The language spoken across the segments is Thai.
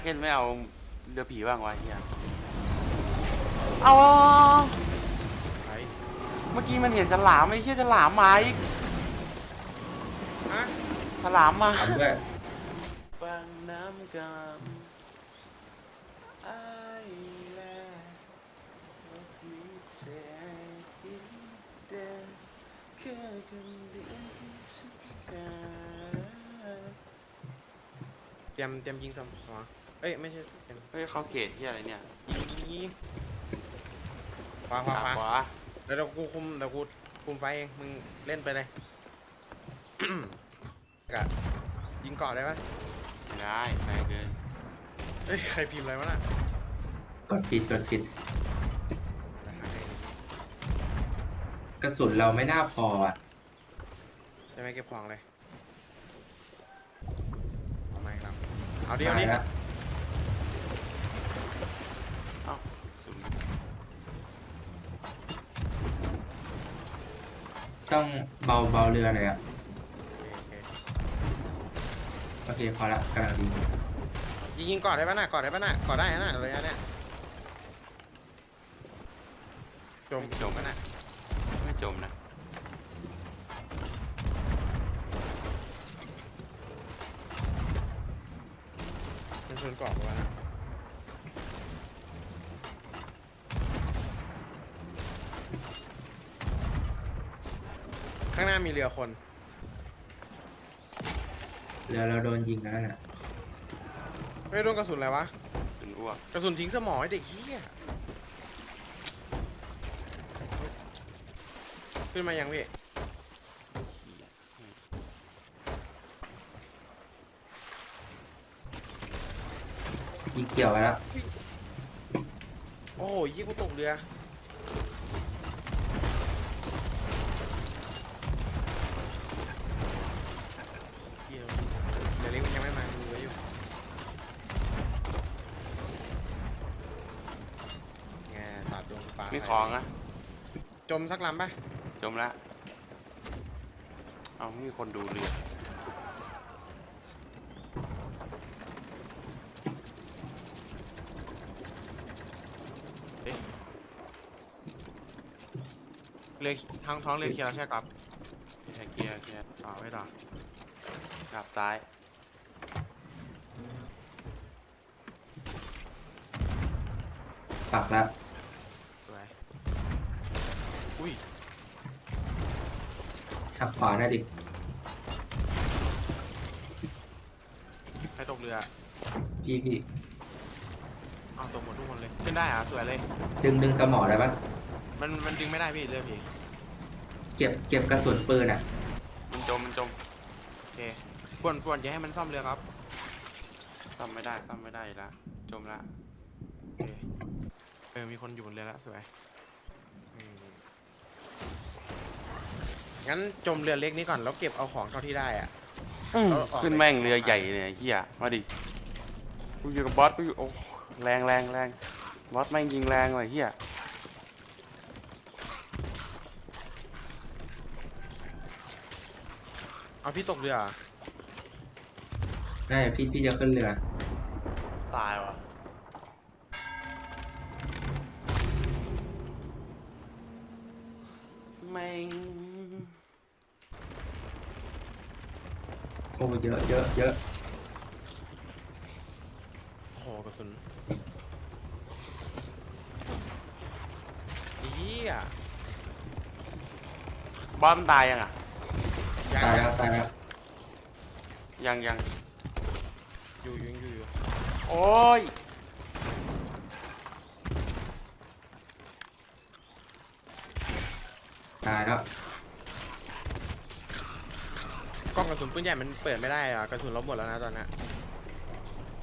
เคนไม่เอาเรือผีบ้างวะเฮียเอาไปเมื่อกี้มันเห็นฉลามไอ้เฮียฉลามมาอีกฮะฉลามมาทำด้วยฟังน้ำกำไอ้แลว่าพี่แท้กินเดินแค่คนเดียวที่ฉันการ เตรียมเตรียมยิงสมอง เอ้ยไม่ใช่เตรียมเฮ้ยเขาเกตที่อะไรเนี่ยยิงยิงขวาขวาขาขวาขวาเดี๋ยวกูคุมเดี๋ยวกูคุมไฟเองมึงเล่นไปเลยกะยิงเกาะได้ปะไม่ได้แรงเกินเอ้ยใครพิมพ์อะไรวะน่ะกดผิดกดผิดกระสุนเราไม่น่าพออะใช่ไหมเก็บของเลยเอาไม่ครับเอาเดียวตายนี้ แล้ว เอ้าสุด ต้องเบาเบาเรือเลยอะโอเคโอเคพอละกำลังดียิงยิงเกาะได้ปะน่ะเกาะได้ปะน่ะเกาะได้นะเลยอันเนี้ยจมจมปะน่ะไม่จมนะมันชนเกาะปะวะน่ะ ข้างหน้ามีเรือคน เรือเราโดนยิงแล้วน่ะไม่โดนกระสุนอะไรวะ สุนอ้วกกระสุนทิ้งสมองไอ้เด็กเฮียขึ้นมายังพี่ ยิงเกี่ยวไว้แล้ว โอ้โหยี่กูตกเรือ มีของนะจมสักลำปะจมละเอามีคนดูเรือเรือทางท้องเรือเคลียร์แล้วใช่ครับเคลียร์เคลียร์เคลียร์ต่อไว้ต่อกลับซ้ายปักแล้วสวย อุ้ยขับขวาได้ดิใครตกเรือพี่พี่เอาตกหมดทุกคนเลยขึ้นได้เหรอะสวยเลย ดึงดึงสมอได้ปะมันมันดึงไม่ได้พี่เรือผีเก็บเก็บกระสุนปืนอะ มันจมมันจมโอเคป่วนป่วนอย่าให้มันซ่อมเรือครับซ่อมไม่ได้ซ่อมไม่ได้อีกแล้วจมละโอเคเออมีคนอยู่บนเรือแล้วสวยอืม งั้นจมเรือเล็กนี้ก่อนแล้วเก็บเอาของเท่าที่ได้อะเอาออก ขึ้นแม่งเรือใหญ่เนี่ยเฮียมาดิกูอยู่กับบอสกูอยู่โอ้แรงแรงแรงบอสแม่งยิงแรงเลยเฮียเอาพี่ตกเรือเหรอได้พี่พี่จะขึ้นเรือ ตายว่ะแม่ง โอ้เยอะเยอะเยอะโอ้โหกระสุนเฮียบอสมันตายยังอะยังตายแล้วตายแล้วยังยังอยู่อยู่อยู่อยู่โอ้ยตายแล้ว กล้องกระสุนปืนใหญ่มันเปิดไม่ได้อะกระสุนลบหมดแล้วนะตอนเนี้ย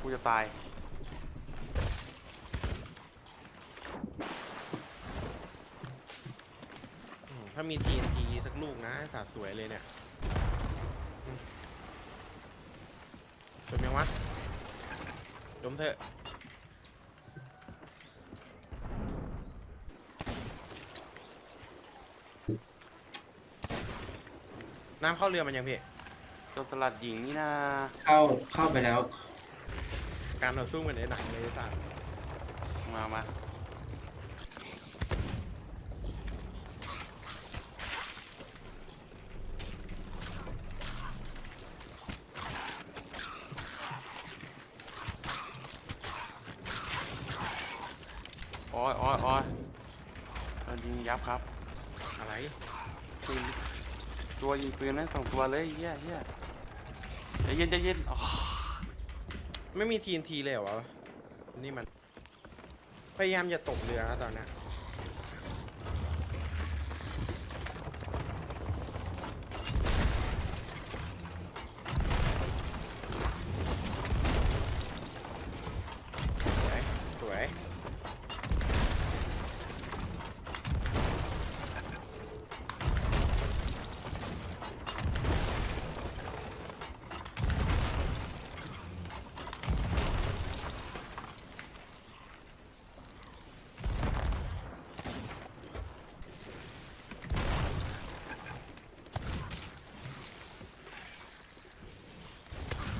กูจะตายอืมถ้ามี TNT สักลูกนะสาดสวยเลยเนี่ยอืมจมยังวะจมเถอะน้ำเข้าเรือมันยังพี่ จนตลาดหญิงนี่นะเข้าเข้าไปแล้ว การต่อสู้เหมือนในหนังเลยไอ้สัตว์มามาโอ้ยโอ้ยโอ้ยโดนยิงยับครับ อะไรปืนตัวยิงปืนนั่นสองตัวเลยเฮียเฮีย ใจเย็นใจเย็นอ๋อไม่มีทีนทีเลยเหรอวะนี่มัน พยายามอย่าตกเรือนะตอนเนี้ยสวย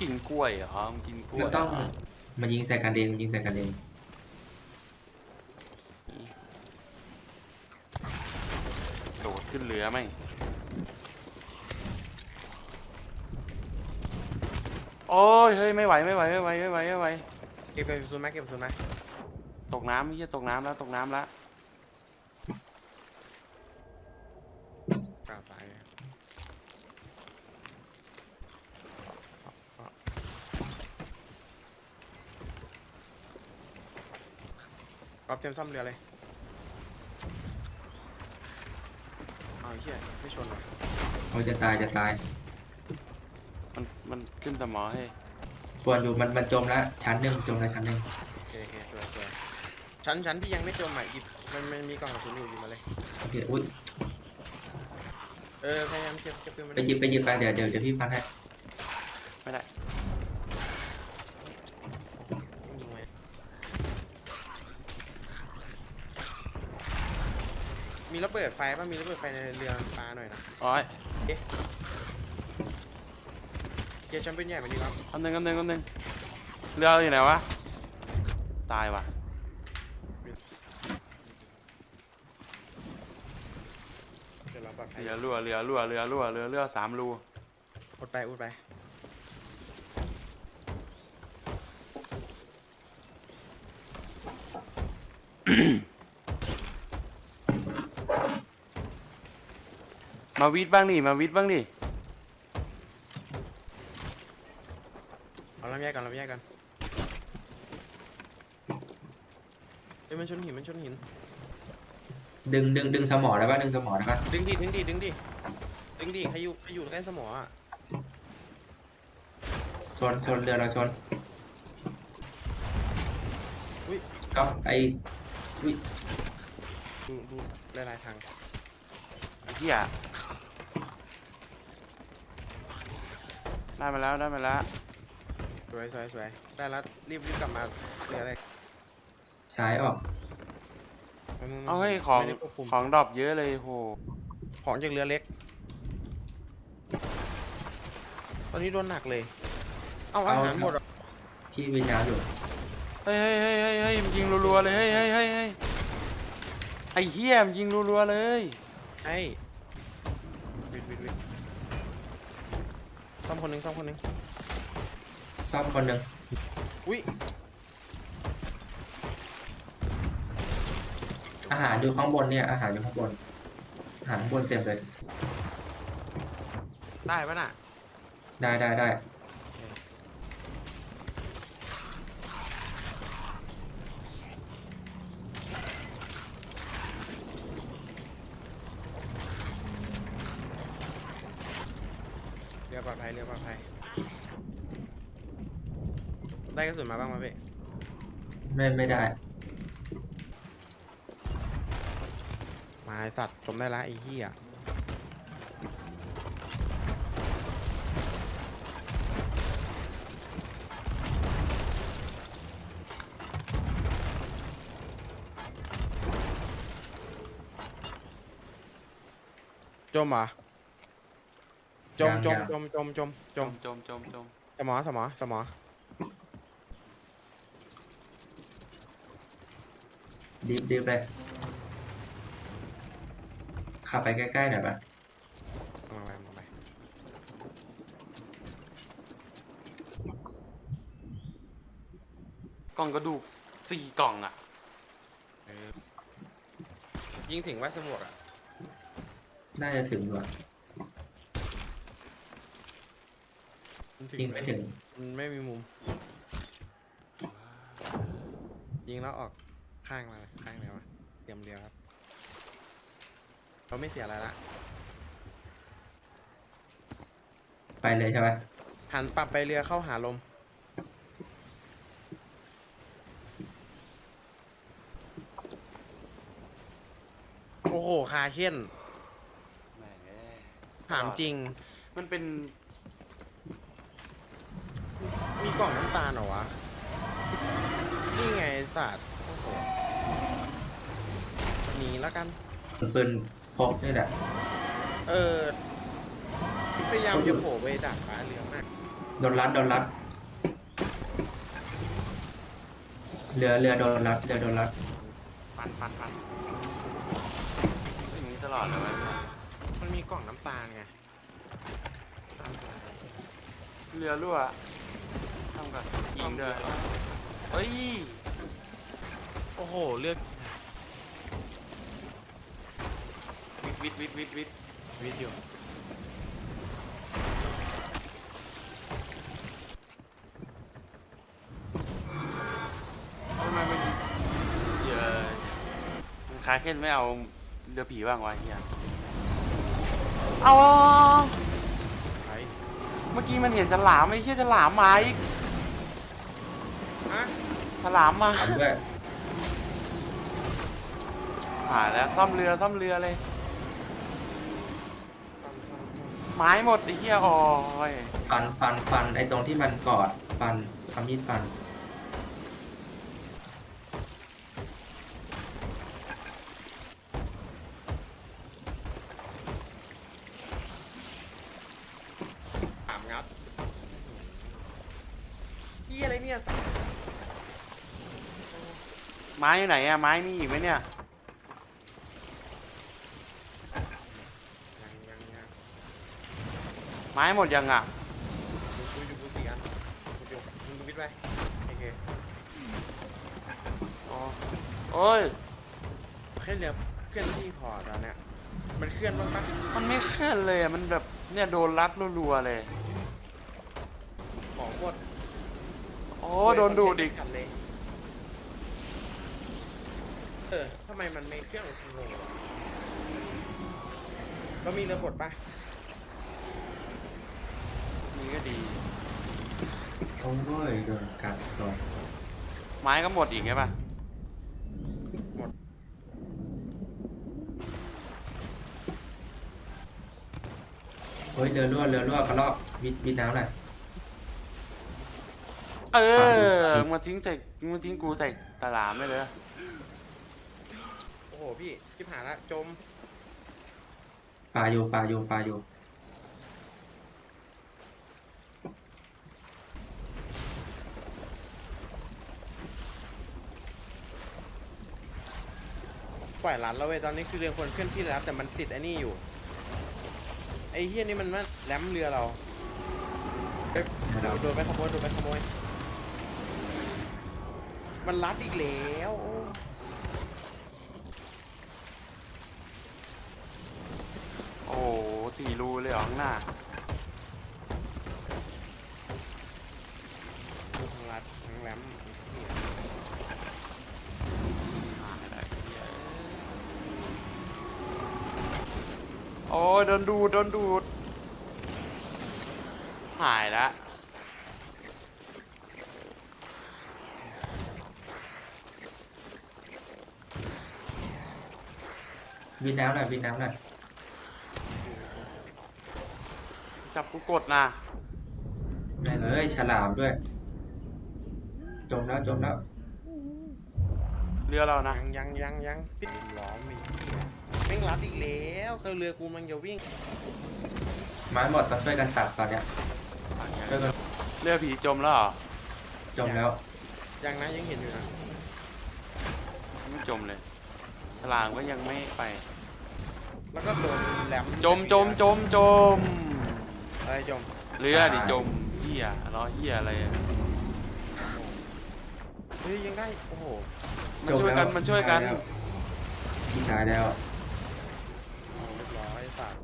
กินกล้วยเหรอมึงกินกล้วยก็ต้องเหรอมายิงใส่กันเองยิงใส่กันเองโดดขึ้นเรือไหมงโอ้ยเฮ้ยไม่ไหวไม่ไหวไม่ไหวไม่ไหวไม่ไหวเก็บไปซูนไหมเก็บซูนไหมตกน้ำไม่ใช่ตกน้ำแล้วตกน้ำแล้ว กลางสายเลย ก๊อฟเตรียมซ่อมเรือเลยเอาไอ้เหี้ยไม่ชนหรอเขาจะตายจะตายมันมันขึ้นสมอให้ยปวนอยู่มันมันจมแล้วชั้นหนึ่งจมแล้วชั้นหนึ่งโอเคโอเคสวยสวยชั้นชั้นที่ยังไม่จมอะหยิบมันมันมีกล่องกระสุนอยู่หยิบมาเลย โอเคอุ้ยเออพยายามเก็บเก็บปืนมาไปหยิบไปหยิบไปเดี๋ยวเดี๋ยวเดี๋ยวพี่ฟันให้ไม่ได้ ยิงไว้ มีระเบิดไฟป่ะ มีระเบิดไฟในเรือปลาหน่อยนะโอ้ยเกียร์แชมเปี้ยนใหญ่มาดีครับอันหนึ่งอันหนึ่งอันหนึ่งเรืออยู่ไหนวะ ตายว่ะเดี๋ยวเราปลอดภัยเรือรั่วเรือรั่วเรือรั่วเรือเรือสามรูอุดไปอุดไป มาวิทย์บ้างดิมาวิทย์บ้างดิเอาลำแยกกันลำแยกกันเอ้ยมันชนหินมันชนหิน ดึงดึงดึงสมอได้ปะดึงสมอได้ปะดึงดิดึงดิดึงดิดึงดิใครอยู่ใครอยู่ใกล้สมออะชนชนเรือเราชนอุ้ยก็ไออุ้ยดูดูหลายๆทางไอ้ เหี้ยได้มาแล้วได้มาแล้วสวยสวยสวยได้แล้วรีบรีบกลับมาเรืออะไรซ้ายออกเอาเฮ้ยของไม่ได้ควบคุมของดรอปเยอะเลยโหของจากเรือเล็ก ตอนนี้โดนหนักเลย เอาอาหารหมดเหรอพี่วิญญาณอยู่เฮ้ยเฮ้ยเฮ้ยเฮ้ยเฮ้ยมันยิงรัวๆเลยเฮ้ยเฮ้ยเฮ้ยเฮ้ยไอ้เหี้ยมันยิงรัวๆเลย ไอ้วิดวิดวิดซ่อมคนหนึ่งซ่อมคนหนึ่งซ่อมคนหนึ่งอุ้ยอาหารอยู่ข้างบนเนี่ยอาหารอยู่ข้างบนอาหารข้างบนเต็มเลย ได้ปะน่ะ ได้ได้ได้ ปลอดภัยเรือปลอดภัย ได้กระสุนมาบ้างไหมพี่ไม่ไม่ได้ มาไอ้สัตว์จมได้ละไอ้เหี้ยจมเหรอ จมจมจมจมจมจมจมจมจมสมอสมอสมอดิบดิบไปขับไปใกล้ๆหน่อยปะาไกล่องกระดูกสี่กล่องอะยิงถึงว่าสมุดอะ น่าจะถึงด้วย มันยิงไม่ถึงมันไม่มีมุม ยิงแล้วออกข้างมาข้างไหนวะเตรียมเดียวครับเราไม่เสียอะไรละไปเลยใช่ปะหันปรับไปเรือเข้าหาลม โอ้โหคาเช่น แหมถามจริง มันเป็นมี กล่องน้ำตาลเหรอวะ นี่ไงไอ้สัตว์โอ้โหหนีแล้วกัน ปืนพกนี่แหละ เออ พยายามจะโผล่ไปดักฟ้าเรือมากโดนรัดโดนรัดเรือเรือโดนรัดเรือโดนรัดฟันฟันฟันอย่างนี้ตลอดเลยวะมันมีกล่องน้ำตาลไงตามไปเรือรั่วทำกับยิงด้วยเฮ้ย โอ้โห เลือกวิทวิทวิทวิทวิทวิดีโอทำไมมันเยอะมันคล้ายเข่นไม่เอาเรือผีบ้างวะเฮียเอา ไปเมื่อกี้มันเห็นฉลามไอ้เหี้ยฉลามมาอีก ฮะฉลามมาทำด้วยหายแล้วซ่อมเรือซ่อมเรือเลยฟันฟันฟันไม้หมดไอ้เหี้ยโอ้ยฟันฟันฟันไอ้ตรงที่มันกอดฟันเอามีดฟันถามงัดพี่อะไรเนี่ยสัตว์ ไม้อยู่ไหนอะไม้มีอีกไหมเนี่ยยังยังยังไม้หมดยังอะดูดูดูดูสี่อันดูดูมึงดูวิทย์ไปโอเคโอ้โอ้ยแค่เรือเคลื่อนที่พอตอนเนี้ยมันเคลื่อนบ้างปะมันไม่เคลื่อนเลยอะมันแบบเนี่ยโดนรัดรัวๆเลย ของหมดโอ้โดนดูดอีก ขัดเลย ออทำไมมันไม่เครื่องงงวะเรามีเรือบดปะนี่ก็ดีโอ้ยโดนกัดโดนไม้ก็หมดอีกใช่ปะเฮ้ยเรือรั่วเรือรั่วกระลอกวิดวิดน้ำหน่อยเออมึงมาทิ้งใส่มึงมาทิ้งกูใส่ตลามไม่เลยโอ้โหพี่ที่ผ่านละจมปลาอยู่ปลาอยู่ปลาอยู่ปล่อยรัดแล้วเว้ยตอนนี้คือเรือคนเคลื่อนที่แล้วแต่มันติดไอ้นี่อยู่ ไอ้เฮียนี่มันมาแลมเรือเราเอ้ยโดนโดนไปขโมยโดนไปขโมย มันรัดอีกแล้วโอ้ โอ้โห สี่รูเลยเหรอข้างหน้าดูทั้งรัดทั้งแลมเหี้ยหายแล้วไอ้เหี้ยโอ้ยโดนดูดโดนดูด หายแล้ววิดน้ำหน่อยวิดน้ำหน่อย จับกูกดนะไม่เลยฉลามด้วย จมแล้วจมแล้วเรือเรานะยังยังยังยังปิดล้อมอีกแม่งรัดอีกแล้วคือเรือกูมันจะวิ่งไม้หมดต้องช่วยกันตัดตอนเนี้ยช่วยกันเรือผีจมแล้วเหรอจมแล้วยังนะยังเห็นอยู่นะไม่จมเลยฉลามก็ยังไม่ไป แล้วก็โดนแหลมจมจมจมจมอะ ไรจมเรือดิจมเฮียล้อเฮียอะไรอะเฮ้ยยังได้โอ้โหมันช่วยกันมันช่วยกันตายแล้วเรียบร้อยสัตว์